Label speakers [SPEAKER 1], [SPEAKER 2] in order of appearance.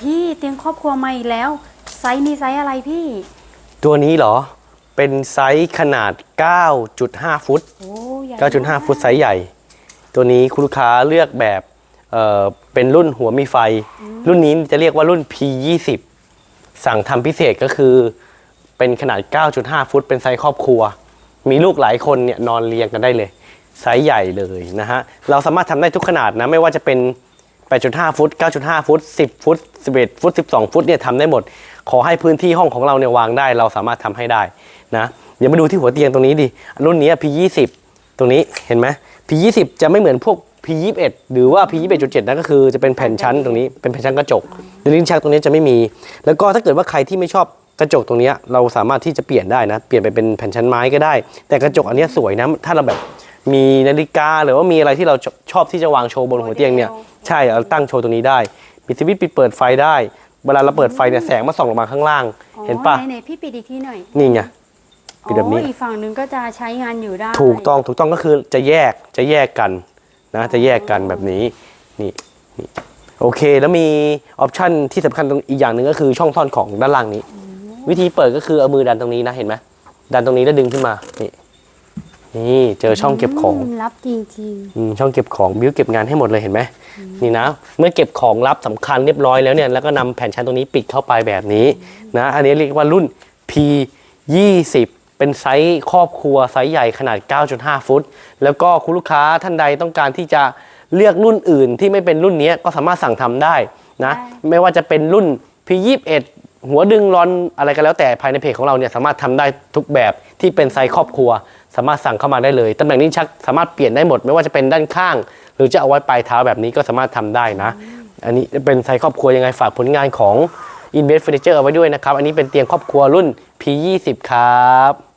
[SPEAKER 1] พี่เตียงครอบครัวมาอีกแล้ว ไซส์นี้ไซส์อะไรพี่
[SPEAKER 2] ตัวนี้เหรอ เป็นไซส์ขนาด 9.5 ฟุต
[SPEAKER 1] โอ้ใหญ่
[SPEAKER 2] 9.5 ฟุตไซส์ใหญ่ ตัวนี้คุณลูกค้าเลือกแบบเอ่อเป็นรุ่นหัวมีไฟ รุ่นนี้จะเรียกว่ารุ่น P20 สั่งทำพิเศษก็คือ เป็นขนาด 9.5 ฟุต เป็นไซส์ครอบครัว มีลูกหลายคนเนี่ยนอนเรียงกันได้เลย ไซส์ใหญ่เลยนะฮะ เราสามารถทำได้ทุกขนาดนะ ไม่ว่าจะเป็น 8.5 ฟุต 9.5 ฟุต 10 ฟุต 11 ฟุต 12 ฟุตเนี่ยทำได้หมด ขอให้พื้นที่ห้องของเราเนี่ยวางได้ เราสามารถทำให้ได้นะเดี๋ยวมาดูที่หัวเตียงตรงนี้ดิ รุ่นนี้ P20 ตรงนี้เห็นไหม P20 จะไม่เหมือนพวก P21 หรือว่า P21.7 นะก็คือจะเป็นแผ่นชั้นตรงนี้ เป็นแผ่นชั้นกระจกในลิ้นชักตรงนี้จะไม่มี แล้วก็ถ้าเกิดว่าใครที่ไม่ชอบกระจกตรงนี้เราสามารถที่จะเปลี่ยนได้นะ เปลี่ยนไปเป็นแผ่นชั้นไม้ก็ได้ แต่กระจกอันเนี้ยสวยนะ ถ้าเราแบบมีนาฬิกาหรือว่ามีอะไรที่เราชอบที่จะวางโชว์บนหัวเตียงเนี่ย ใช่เราตั้งโชว์ตรงนี้ได้มีสวิตช์ปิดเปิดไฟได้ เวลาเราเปิดไฟเนี่ยแสงมาส่องลงมาข้างล่าง
[SPEAKER 1] อ๋อ
[SPEAKER 2] เห็นปะ
[SPEAKER 1] ไหนๆพี่ปิดอีกทีหน่อย
[SPEAKER 2] นี่ไง ปิดแบบนี้
[SPEAKER 1] อ๋ออีกฝั่งหนึงก็จะใช้งานอยู่ได้
[SPEAKER 2] ถูกต้องถูกต้องก็คือจะแยกจะแยกกันนะจะแยกกันแบบนี้นี่นี่โอเคแล้วมีออปชันที่สำคัญตรงอีกอย่างหนึ่งก็คือช่องซ่อนของด้านล่างนี้ วิธีเปิดก็คือเอามือดันตรงนี้นะเห็นไหมดันตรงนี้แล้วดึงขึ้นมานี่ นี่เจอช่องเก็บของ
[SPEAKER 1] มรับจริง
[SPEAKER 2] อืมช่องเก็บของบิวเก็บงานให้หมดเลยเห็นไหมนี่นะ เมื่อเก็บของลับสำคัญเรียบร้อยแล้วเนี่ยแล้วก็นำแผ่นชั้นตรงนี้ปิดเข้าไปแบบนี้นะอันนี้เรียกว่ารุ่น P 20เป็นไซส์ครอบครัวไซส์ใหญ่ขนาด 9.5 ฟุต แล้วก็คุณลูกค้าท่านใดต้องการที่จะเลือกรุ่นอื่นที่ไม่เป็นรุ่นนี้ก็สามารถสั่งทำได้นะ ไม่ว่าจะเป็นรุ่น P 21 หัวดึงรอนอะไรก็แล้วแต่ภายในเพจของเราเนี่ยสามารถทำได้ทุกแบบที่เป็นไซส์ครอบครัว สามารถสั่งเข้ามาได้เลยตำแหน่งนี้ชักสามารถเปลี่ยนได้หมด ไม่ว่าจะเป็นด้านข้าง หรือจะเอาไว้ปลายเท้าแบบนี้ก็สามารถทำได้นะ อันนี้เป็นไซส์ครอบครัวยังไงฝากผลงานของ Invest Furniture เอาไว้ด้วยนะครับ อันนี้เป็นเตียงครอบครัวรุ่น P20 ครับ